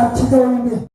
같이 돌며